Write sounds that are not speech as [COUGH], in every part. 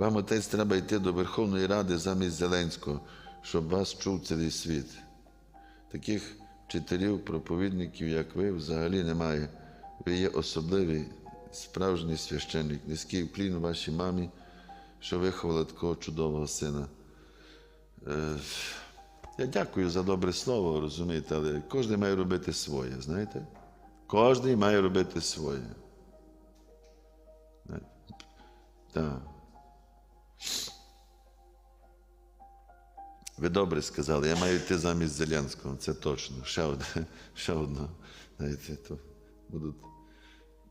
Вам, отець, треба йти до Верховної Ради замість Зеленського, щоб вас чув цілий світ. Таких вчителів, проповідників, як ви, взагалі немає. Ви є особливий справжній священник. Низький вклін вашій мамі, що виховала такого чудового сина. Е, Я дякую за добре слово, розумієте, але кожен має робити своє, знаєте? Кожен має робити своє. Знаєте? Так. Ви добре сказали, я маю йти замість Зеленського, це точно. Ще одне, [LAUGHS] ще одно. Знаєте, то будуть.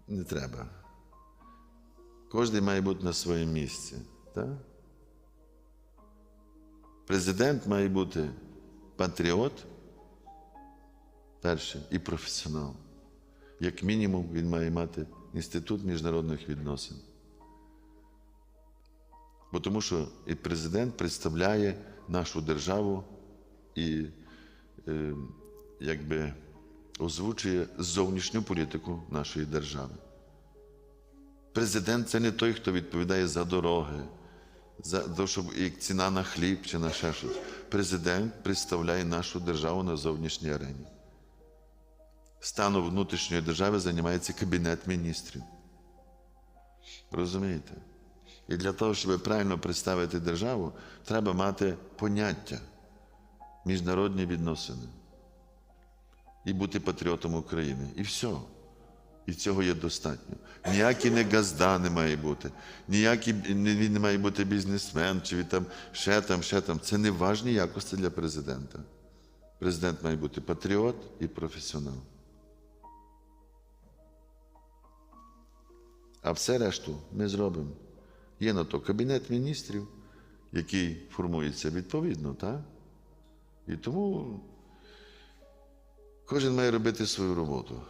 Не треба. Кожен має бути на своєму місці. Так? Президент має бути патріот, перше, і професіонал. Як мінімум, він має мати інститут міжнародних відносин. Бо тому що і президент представляє нашу державу і е, якби озвучує зовнішню політику нашої держави. Президент це не той, хто відповідає за дороги, за те, щоб як ціна на хліб чи на ще щось. Президент представляє нашу державу на зовнішній арені. Станом внутрішньої держави займається Кабінет міністрів. Розумієте? І для того, щоб правильно представити державу, треба мати поняття, міжнародні відносини і бути патріотом України. І все. І цього є достатньо. Ніякий не газда не має бути, ніякий він не має бути бізнесмен, чи там ще там, ще там. Це не важні якості для президента. Президент має бути патріот і професіонал. А все решту ми зробимо. Є на то Кабінет міністрів, який формується відповідно, так? І тому кожен має робити свою роботу.